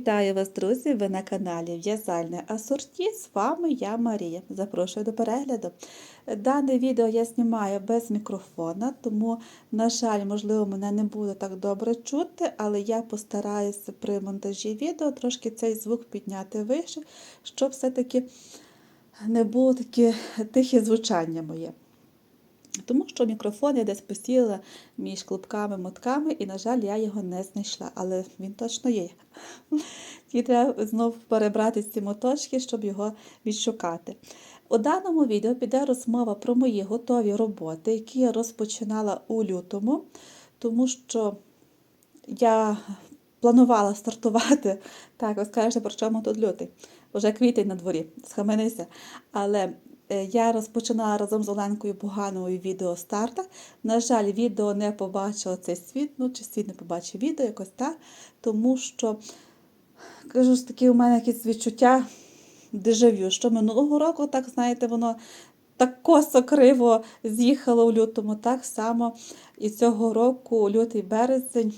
Вітаю вас, друзі! Ви на каналі В'язальне Асорті. З вами я Марія. Запрошую до перегляду. Дане відео я знімаю без мікрофона, тому, на жаль, можливо, мене не буде так добре чути, але я постараюся при монтажі відео трошки цей звук підняти вище, щоб все-таки не було таке тихе звучання моє. Тому що мікрофон я десь посіла між клубками-мотками, і, на жаль, я його не знайшла, але він точно є. Тільки треба знову перебрати ці моточки, щоб його відшукати. У даному відео піде розмова про мої готові роботи, які я розпочинала у лютому, тому що я планувала стартувати. Так, ви скажете, про чому тут лютий? Уже квітень на дворі, схаменися. Але я розпочинала разом з Оленкою Бугановою відео старта. На жаль, відео не побачило цей світ, ну чи світ не побачив відео, якось так. Тому що, кажу ж таки, у мене якісь відчуття дежавю, що минулого року, так знаєте, воно так косо криво з'їхало у лютому, так само і цього року, лютий березень,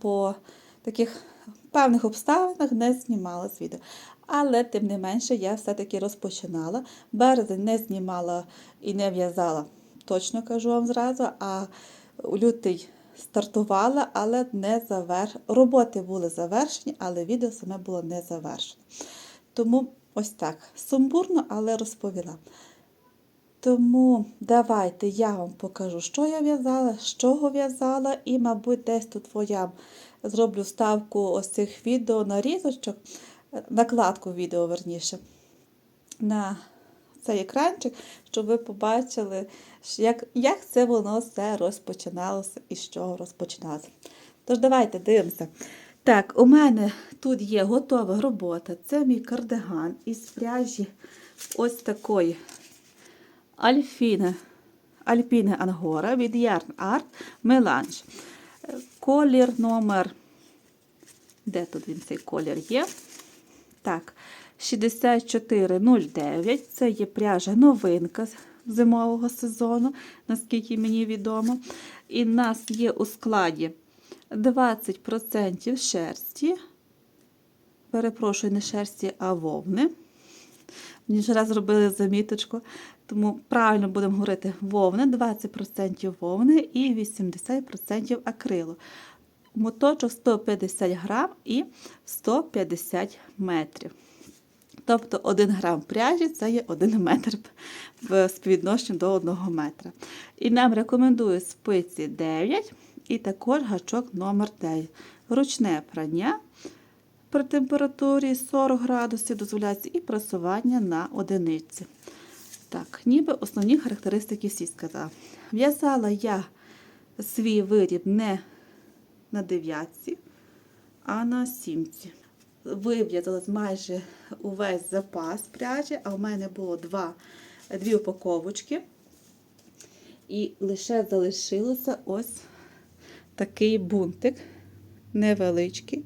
по таких певних обставинах не знімала з відео. Але, тим не менше, я все-таки розпочинала. Березень не знімала і не в'язала, точно кажу вам зразу, а лютий стартувала, але не заверш... роботи були завершені, але відео саме було не завершене. Тому ось так. Сумбурно, але розповіла. Тому давайте я вам покажу, що я в'язала, з чого в'язала, і, мабуть, десь тут я зроблю ставку ось цих відео нарізочок, накладку відео, верніше, на цей екранчик, щоб ви побачили, як, як це воно все розпочиналося і з чого розпочиналося. Тож, давайте дивимося. Так, у мене тут є готова робота. Це мій кардиган із пряжі ось такої Альфіне, Альпіне Ангора від Yarn Art Melange. Колір номер. Де тут він цей колір є? Так, 6409. Це є пряжа новинка зимового сезону, наскільки мені відомо. І в нас є у складі 20% шерсті. Перепрошую, не шерсті, а вовни. Мені вже раз зробили заміточку, тому правильно будемо говорити вовни, 20% вовни і 80% акрилу. Моточок 150 грам і 150 метрів. Тобто 1 грам пряжі це є 1 метр в співвідношенні до 1 метра. І нам рекомендую спиці 9 і також гачок номер 9 Ручне прання при температурі 40 градусів дозволяється і прасування на одиниці. Так, ніби основні характеристики всі сказала. В'язала я свій виріб не на дев'ятці, а на сімці. Вив'язала майже увесь запас пряжі, а в мене було два, дві упаковочки. І лише залишилося ось такий бунтик невеличкий.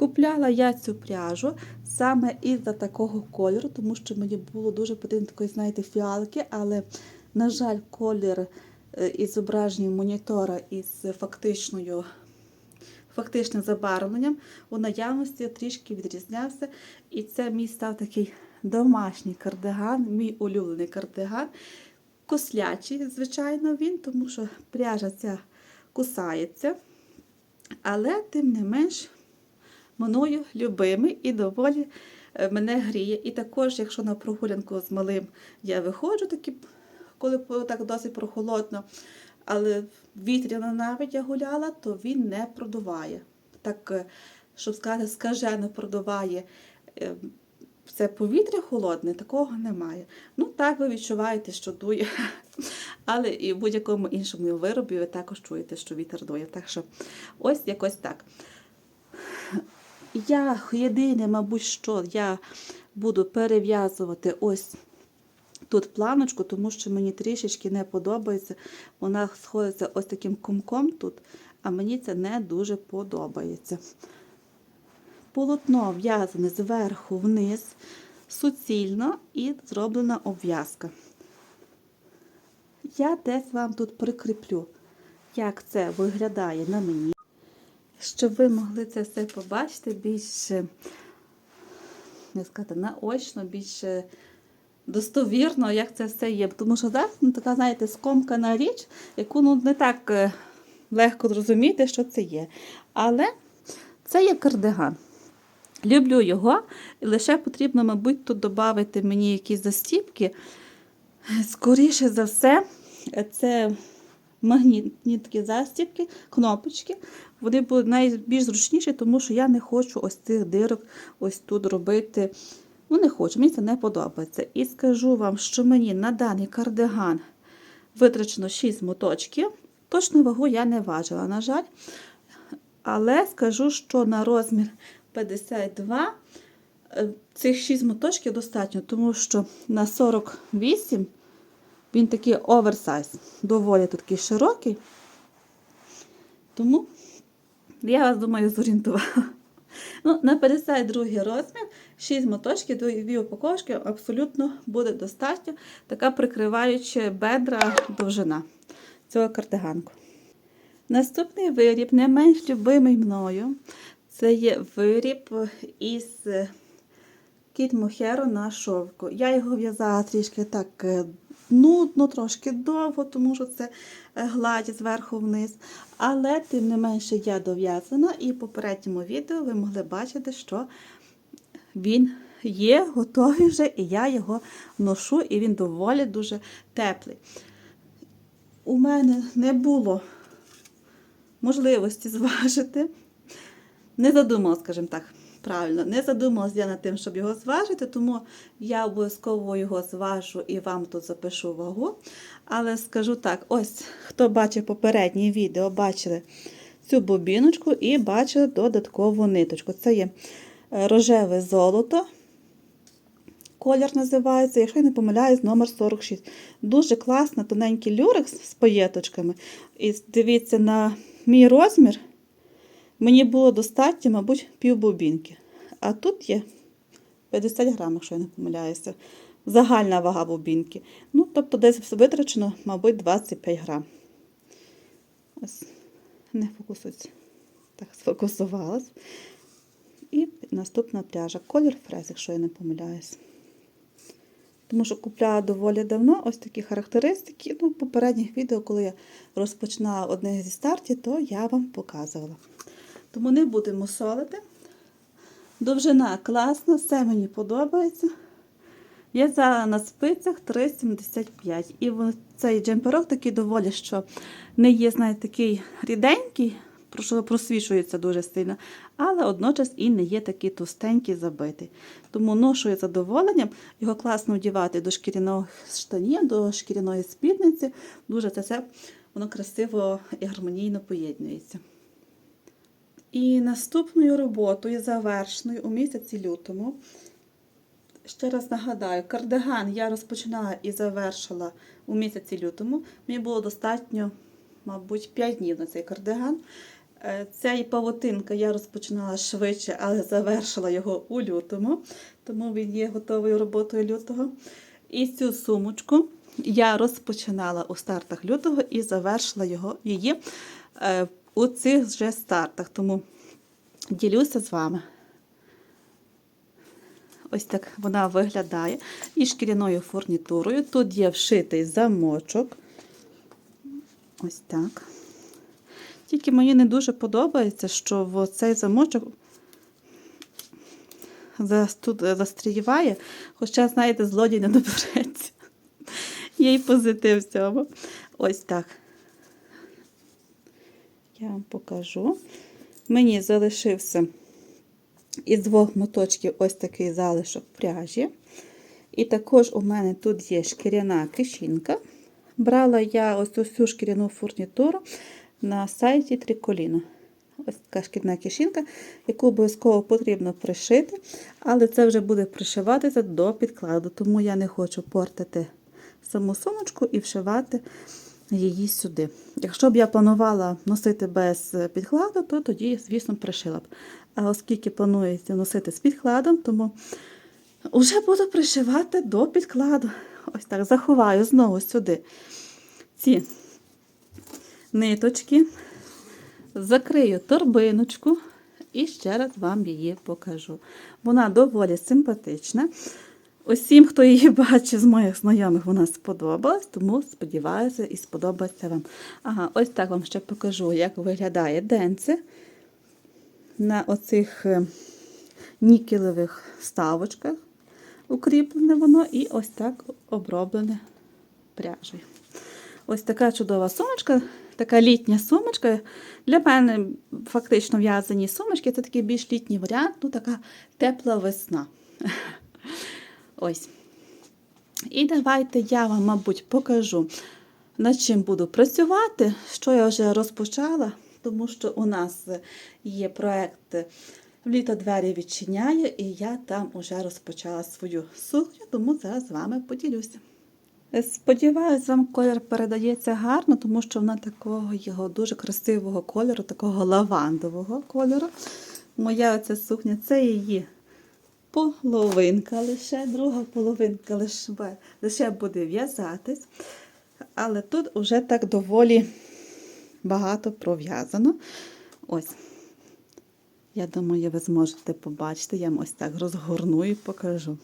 Купляла я цю пряжу саме із-за такого кольору, тому що мені було дуже потрібно такої, знаєте, фіалки, але, на жаль, колір із зображенням монітора із фактичною, фактичним забарвленням у наявності трішки відрізнявся. І це мій став такий домашній кардиган, мій улюблений кардиган. Кослячий, звичайно, він, тому що пряжа ця кусається. Але, тим не менш, мною любимий і доволі мене гріє. І також, якщо на прогулянку з малим я виходжу, такі, коли так досить прохолодно, але вітряно навіть я гуляла, то він не продуває. Так, щоб сказати, скажено продуває це повітря холодне, такого немає. Ну, так ви відчуваєте, що дує. Але і в будь-якому іншому виробі ви також чуєте, що вітер дує. Так що ось якось так. Я єдине, мабуть, що я буду перев'язувати ось тут планочку, тому що мені трішечки не подобається. Вона сходиться ось таким комком тут, а мені це не дуже подобається. Полотно в'язане зверху вниз, суцільно і зроблена обв'язка. Я десь вам тут прикріплю, як це виглядає на мені. Щоб ви могли це все побачити більш, як сказати, наочно, більш достовірно, як це все є. Тому що зараз ну, така, знаєте, скомкана річ, яку ну, не так е, легко зрозуміти, що це є. Але це є кардиган. Люблю його, і лише потрібно, мабуть, тут додати мені якісь застіпки. Скоріше за все, це магнітні такі застібки, кнопочки. Вони будуть найбільш зручніші, тому що я не хочу ось цих дирок ось тут робити. Ну, не хочу, мені це не подобається. І скажу вам, що мені на даний кардиган витрачено 6 моточків. Точну вагу я не важила, на жаль. Але скажу, що на розмір 52 е, цих 6 моточків достатньо, тому що на 48 він такий оверсайз, доволі такий широкий. Тому я вас думаю зорієнтувала. Ну, на 52 розмір, 6 моточків, 2 упаковки абсолютно буде достатньо. Така прикриваюча бедра довжина цього кардиганку. Наступний виріб, не менш любимий мною, це є виріб із кіт Мохеро на шовку. Я його в'язала трішки так е, нудно, трошки довго, тому що це е, гладь зверху вниз. Але, тим не менше, я дов'язана, і в попередньому відео ви могли бачити, що він є, готовий вже, і я його ношу, і він доволі дуже теплий. У мене не було можливості зважити. Не задумала, скажімо так, правильно, не задумалася я над тим, щоб його зважити, тому я обов'язково його зважу і вам тут запишу вагу. Але скажу так: ось хто бачив попереднє відео, бачили цю бобіночку і бачили додаткову ниточку. Це є е, рожеве золото. Колір називається, якщо я не помиляюсь, номер 46. Дуже класно, тоненький люрекс з паєточками. І дивіться, на мій розмір мені було достатньо, мабуть, півбобінки. А тут є 50 грам, якщо я не помиляюся. Загальна вага бобінки. Ну, тобто, десь витрачено, мабуть, 25 грам. Ось, не фокусується. Так, сфокусувалась. І наступна пряжа. Колір фрез, якщо я не помиляюсь. Тому що купляла доволі давно ось такі характеристики. Ну, в попередніх відео, коли я розпочинала одне зі стартів, то я вам показувала. Тому не будемо солити. Довжина класна, все мені подобається. Я взяла на спицях 3,75. І цей джемперок такий доволі, що не є, знаєте, такий ріденький, що просвічується дуже сильно, але одночас і не є такий товстенький забитий. Тому ношу я задоволенням, його класно вдівати до шкіряних штанів, до шкіряної спідниці. Дуже це все воно красиво і гармонійно поєднується. І наступною роботою, завершеною у місяці лютому, ще раз нагадаю, кардиган я розпочинала і завершила у місяці лютому. Мені було достатньо, мабуть, 5 днів на цей кардиган. Е, Ця павутинка я розпочинала швидше, але завершила його у лютому, тому він є готовою роботою лютого. І цю сумочку я розпочинала у стартах лютого і завершила його, її е, у цих вже стартах. Тому ділюся з вами. Ось так вона виглядає і шкіряною фурнітурою. Тут є вшитий замочок. Ось так. Тільки мені не дуже подобається, що цей замочок тут застріває, хоча, знаєте, злодій не добереться. Є й позитив в. Ось так. Я вам покажу. Мені залишився із двох моточків ось такий залишок пряжі. І також у мене тут є шкіряна кишінка. Брала я ось цю шкіряну фурнітуру на сайті Триколіно. Ось така шкірна кишінка, яку обов'язково потрібно пришити, але це вже буде пришиватися до підкладу, тому я не хочу портити саму сумочку і вшивати її сюди. Якщо б я планувала носити без підкладу, то тоді, звісно, пришила б. А оскільки планується носити з підкладом, тому вже буду пришивати до підкладу. Ось так заховаю знову сюди ці ниточки. Закрию торбиночку і ще раз вам її покажу. Вона доволі симпатична. Усім, хто її бачив з моїх знайомих, вона сподобалась, тому сподіваюся і сподобається вам. Ага, ось так вам ще покажу, як виглядає денце на оцих е, нікелевих вставочках. Укріплене воно і ось так оброблене пряжею. Ось така чудова сумочка, така літня сумочка. Для мене фактично в'язані сумочки це такий більш літній варіант, ну така тепла весна. Ось. І давайте я вам, мабуть, покажу, над чим буду працювати, що я вже розпочала, тому що у нас є проєкт Літо двері відчиняє, і я там вже розпочала свою сукню, тому зараз з вами поділюся. Сподіваюсь, вам колір передається гарно, тому що вона такого його дуже красивого кольору, такого лавандового кольору. Моя оця сукня це її половинка лише, друга половинка лише, лише буде в'язатись. Але тут вже так доволі багато пров'язано. Ось. Я думаю, ви зможете побачити. Я вам ось так розгорну і покажу.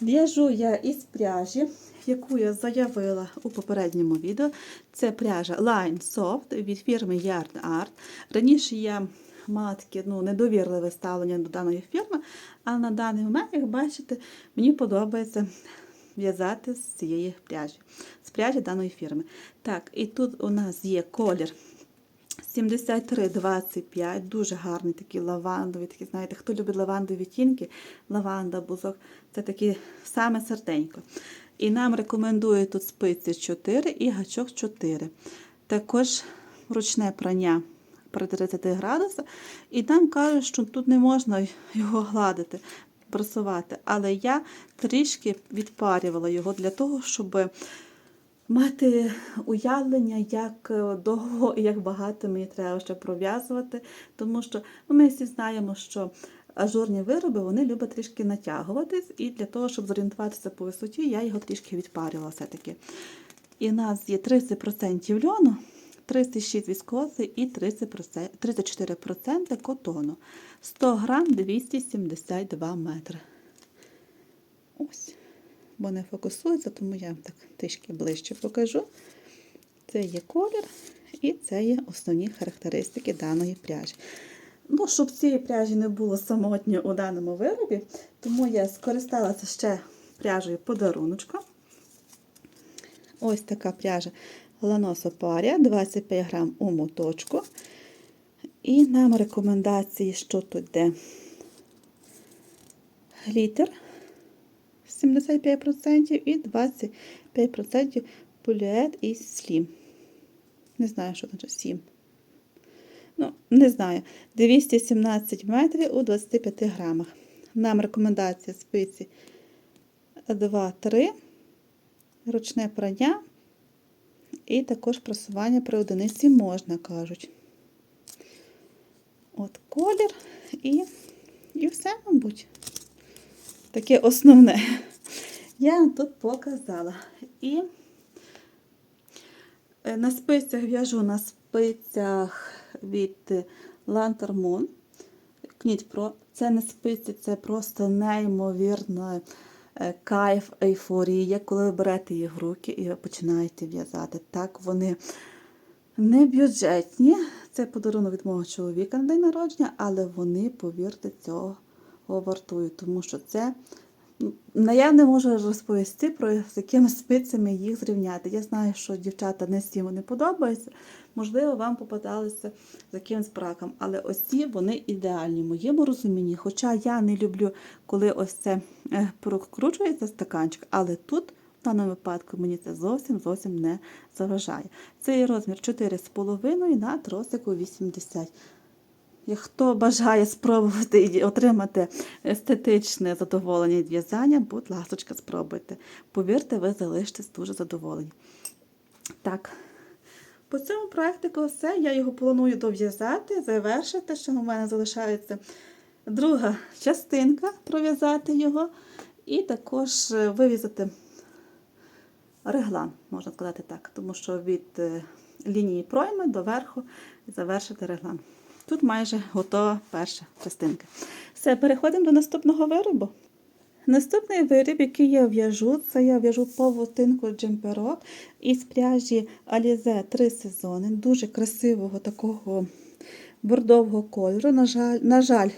В'яжу я із пряжі, яку я заявила у попередньому відео. Це пряжа Line Soft від фірми Yarn Art. Раніше я мала таке ну, недовірливе ставлення до даної фірми, але на даний момент, як бачите, мені подобається в'язати з цієї пряжі, з пряжі даної фірми. Так, і тут у нас є колір 73,25, дуже гарний такий лавандовий, такий, знаєте, хто любить лавандові відтінки, лаванда, бузок, це такі саме серденько. І нам рекомендують тут спиці 4 і гачок 4. Також ручне прання при 30 градусах. І там кажуть, що тут не можна його гладити, просувати. Але я трішки відпарювала його для того, щоб мати уявлення, як довго і як багато мені треба ще пров'язувати. Тому що ну, ми всі знаємо, що ажурні вироби вони люблять трішки натягуватись, і для того, щоб зорієнтуватися по висоті, я його трішки відпарювала все-таки. І в нас є 30% льону, 36 віскози і 34% котону. 100 грам 272 метри. Ось. Бо не фокусується, тому я так трішки ближче покажу. Це є колір і це є основні характеристики даної пряжі. Ну, щоб цієї пряжі не було самотньо у даному виробі, тому я скористалася ще пряжею подаруночка. Ось така пряжа Ланосо Парія, 25 грам у моточку. І нам рекомендації, що тут йде глітер 75% і 25% поліет і слім. Не знаю, що значить 7. Ну, не знаю. 217 метрів у 25 грамах. Нам рекомендація спиці 2-3, ручне прання. І також просування при одиниці можна, кажуть. От колір і, і все, мабуть. Таке основне. Я тут показала. І е, на спицях в'яжу на спицях від Lantern Moon. Knit Pro. Це не спиці, це просто неймовірно кайф, ейфорія, коли ви берете їх в руки і починаєте в'язати. Так, вони не бюджетні. Це подарунок від мого чоловіка на день народження, але вони, повірте, цього вартують, тому що це. Ну, Я не можу розповісти, про з якими спицями їх зрівняти. Я знаю, що дівчата не всім вони подобаються. Можливо, вам попадалися з якимось браком, але ось ці вони ідеальні в моєму розумінні. Хоча я не люблю, коли ось це е, прокручується стаканчик, але тут, в даному випадку, мені це зовсім зовсім не заважає. Це є розмір 4,5 на тросику 80 Хто бажає спробувати і отримати естетичне задоволення від в'язання, будь ласка, спробуйте. Повірте, ви залишитесь дуже задоволені. Так, по цьому практику все. Я його планую дов'язати, завершити, що у мене залишається друга частинка пров'язати його, і також вивізати реглан, можна сказати так, тому що від лінії пройми до верху завершити реглан. Тут майже готова перша частинка. Все, переходимо до наступного виробу. Наступний виріб, який я в'яжу, це я в'яжу павутинку джемперок із пряжі Alize 3 сезони. Дуже красивого такого бордового кольору. На жаль, на жаль,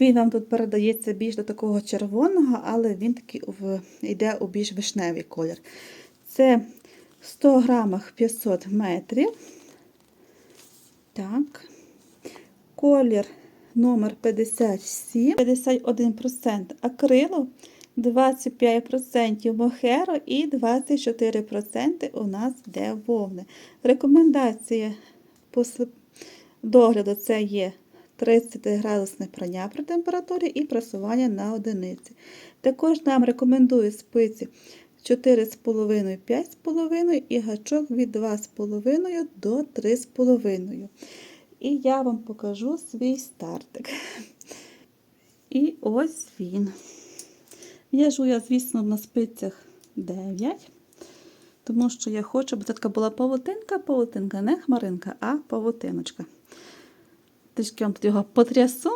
він вам тут передається більш до такого червоного, але він такий в- йде у більш вишневий колір. Це 100 грамах 500 метрів. Так. Колір номер 57, 51% акрилу, 25% мохеро і 24% у нас йде вовни. Рекомендація догляду це є 30 градусне прання при температурі і прасування на одиниці. Також нам рекомендують спиці 4,5-5,5 і гачок від 2,5 до 3,5. І я вам покажу свій стартик. І ось він. В'яжу я, звісно, на спицях 9, тому що я хочу, щоб це така була павутинка, павутинка, не хмаринка, а павутиночка. Трішки вам тут його потрясу.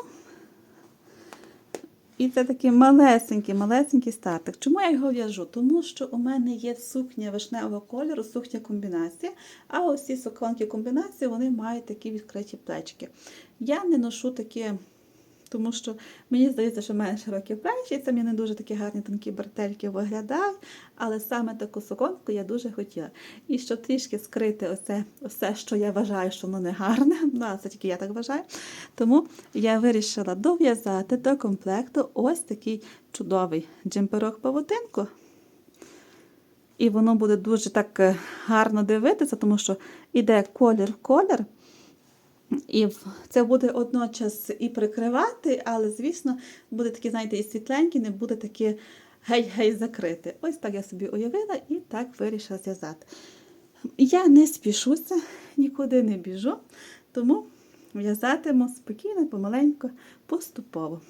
І це такий малесенький, малесенький стартик. Чому я його в'яжу? Тому що у мене є сукня вишневого кольору, сукня комбінація, а ось ці суконки комбінації вони мають такі відкриті плечики. Я не ношу такі, тому що мені здається, що в мене широкі плечі, і це мені не дуже такі гарні тонкі бретельки виглядають, але саме таку суконку я дуже хотіла. І щоб трішки скрити оце, все, що я вважаю, що воно не гарне, ну, це тільки я так вважаю. Тому я вирішила дов'язати до комплекту ось такий чудовий джемперок павутинку. І воно буде дуже так е, гарно дивитися, тому що іде колір в колір. І це буде одночас і прикривати, але, звісно, буде такі, знаєте, і світленькі, не буде такі гей-гей закрити. Ось так я собі уявила і так вирішила зв'язати. Я не спішуся, нікуди не біжу, тому в'язатиму спокійно, помаленьку, поступово.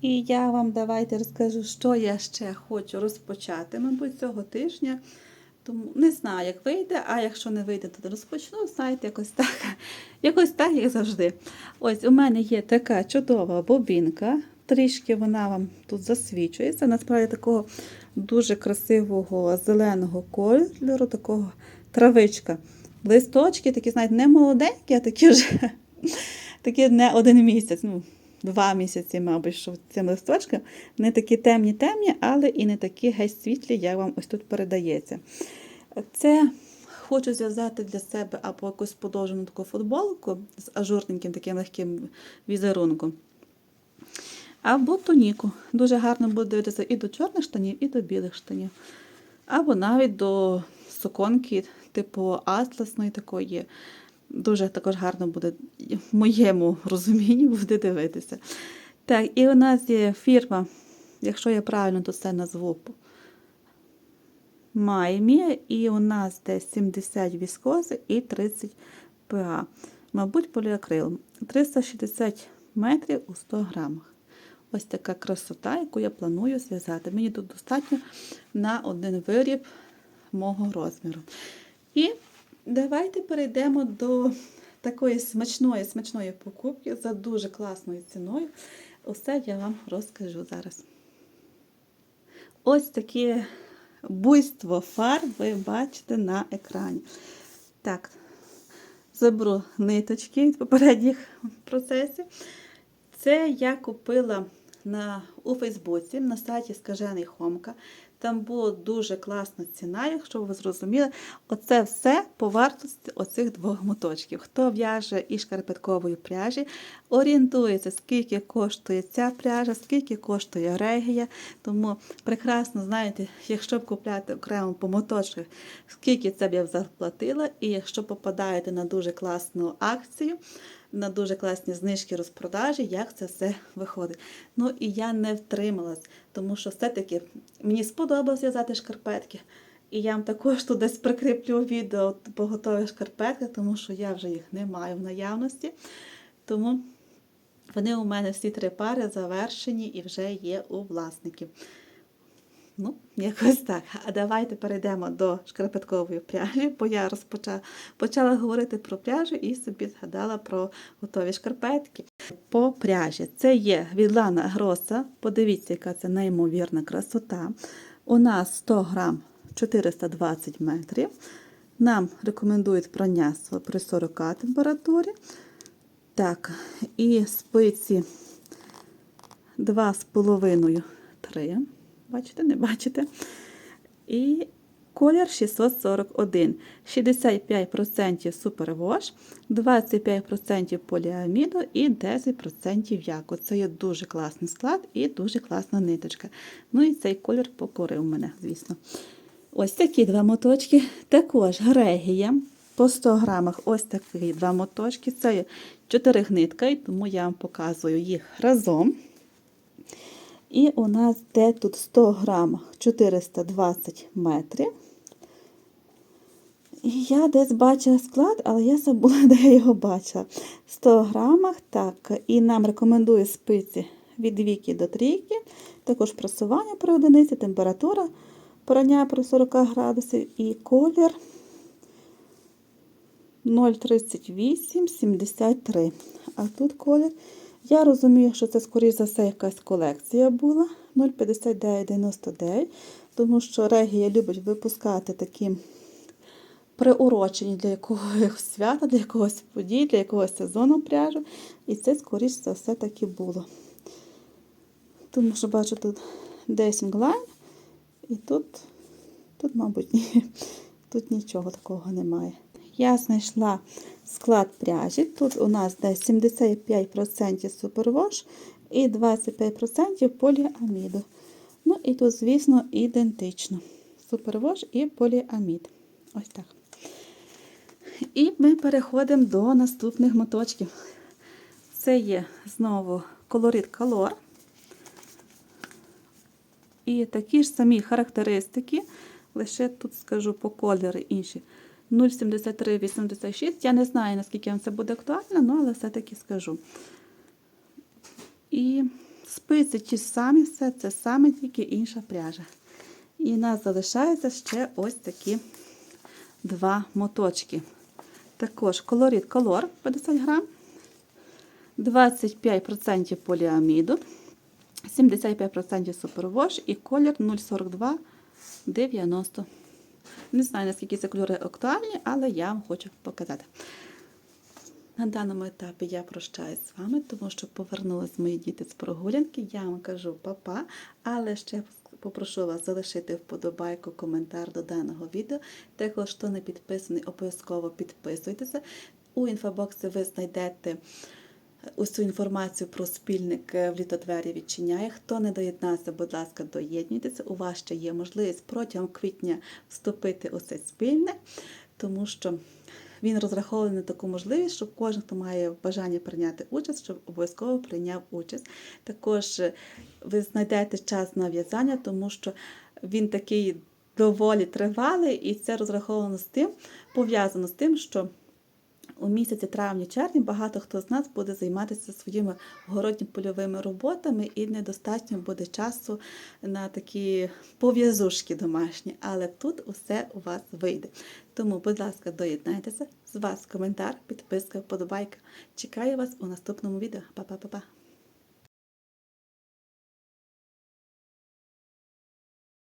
І я вам давайте розкажу, що я ще хочу розпочати, мабуть, цього тижня. Тому не знаю, як вийде, а якщо не вийде, то розпочну, знаєте, якось так, якось так, як завжди. Ось у мене є така чудова бобінка. Трішки вона вам тут засвічується. Насправді такого дуже красивого зеленого кольору, такого травичка. Листочки такі, знаєте, не молоденькі, а такі вже такі не один місяць. ну, Два місяці, мабуть, що цим листочком. Не такі темні-темні, але і не такі геть світлі, як вам ось тут передається. Це хочу зв'язати для себе або якусь подовжену таку футболку з ажурненьким таким легким візерунком. Або туніку. Дуже гарно буде дивитися і до чорних штанів, і до білих штанів. Або навіть до суконки, типу атласної такої. Дуже також гарно буде, в моєму розумінні, буде дивитися. Так, і у нас є фірма, якщо я правильно то це назву, Маймі, і у нас десь 70 віскози і 30 ПА. Мабуть, поліакрил. 360 метрів у 100 грамах. Ось така красота, яку я планую зв'язати. Мені тут достатньо на один виріб мого розміру. І давайте перейдемо до такої смачної смачної покупки за дуже класною ціною. Усе я вам розкажу зараз. Ось таке буйство фарб ви бачите на екрані. Так, заберу ниточки від попередніх процесів. Це я купила на, у Фейсбуці на сайті Скажений Хомка. Там була дуже класна ціна, якщо ви зрозуміли. Оце все по вартості оцих двох моточків. Хто в'яже із шкарпеткової пряжі, орієнтується, скільки коштує ця пряжа, скільки коштує регія. Тому прекрасно знаєте, якщо б купляти окремо по моточках, скільки це б я заплатила, і якщо попадаєте на дуже класну акцію, на дуже класні знижки розпродажі, як це все виходить. Ну і я не втрималась, тому що все-таки мені сподобалось в'язати шкарпетки. І я вам також тут десь прикріплю відео по готових шкарпетках, тому що я вже їх не маю в наявності. Тому вони у мене всі три пари завершені і вже є у власників. Ну, якось так. А давайте перейдемо до шкарпеткової пряжі, бо я розпочала почала говорити про пряжу і собі згадала про готові шкарпетки. По пряжі це є від Лана Гроса. Подивіться, яка це неймовірна красота. У нас 100 грам 420 метрів. Нам рекомендують прання при 40 температурі. Так, і спиці 2,5-3. Бачите, не бачите? І колір 641. 65% супервош, 25% поліаміду і 10% яку. Це є дуже класний склад і дуже класна ниточка. Ну і цей колір покорив мене, звісно. Ось такі два моточки. Також грегія по 100 грамах ось такі два моточки. Це є 4 гнитка, і тому я вам показую їх разом. І у нас де тут 100 грамах 420 метрів. І я десь бачила склад, але я забула, де я його бачила. 100 грамах, так, і нам рекомендує спиці від двійки до трійки. Також просування при одиниці, температура прання при 40 градусів і колір 03873. А тут колір. Я розумію, що це, скоріш за все, якась колекція була 05999, тому що Регія любить випускати такі приурочені для якогось свята, для якогось подій, для якогось сезону пряжу. І це, скоріш за все, таки було. Тому що бачу тут Dacing Line, і тут, тут, мабуть, ні, тут нічого такого немає. Я знайшла склад пряжі. Тут у нас десь 75% супервош і 25% поліаміду. Ну і тут, звісно, ідентично. Супервош і поліамід. Ось так. І ми переходимо до наступних моточків. Це є знову колорит Color. І такі ж самі характеристики, лише тут скажу по кольору інші. 0,7386. Я не знаю, наскільки вам це буде актуально, ну, але все-таки скажу. І спиці ті самі, все це саме, тільки інша пряжа. І нас залишається ще ось такі два моточки. Також колорит колор 50 грам, 25% поліаміду, 75% супервош і колір 0,4290. Не знаю, наскільки ці кольори актуальні, але я вам хочу показати. На даному етапі я прощаюсь з вами, тому що повернулись мої діти з прогулянки. Я вам кажу папа, але ще попрошу вас залишити вподобайку, коментар до даного відео. Також, хто не підписаний, обов'язково підписуйтеся. У інфобоксі ви знайдете усю інформацію про спільник в літодвері відчиняє. Хто не доєднався, будь ласка, доєднуйтеся. У вас ще є можливість протягом квітня вступити у цей спільник, тому що він розрахований на таку можливість, щоб кожен, хто має бажання прийняти участь, щоб обов'язково прийняв участь. Також ви знайдете час на в'язання, тому що він такий доволі тривалий, і це розраховано з тим, пов'язано з тим, що у місяці травні-червні багато хто з нас буде займатися своїми городні-польовими роботами і недостатньо буде часу на такі пов'язушки домашні. Але тут усе у вас вийде. Тому, будь ласка, доєднайтеся. З вас коментар, підписка, вподобайка. Чекаю вас у наступному відео. Па-па-па-па!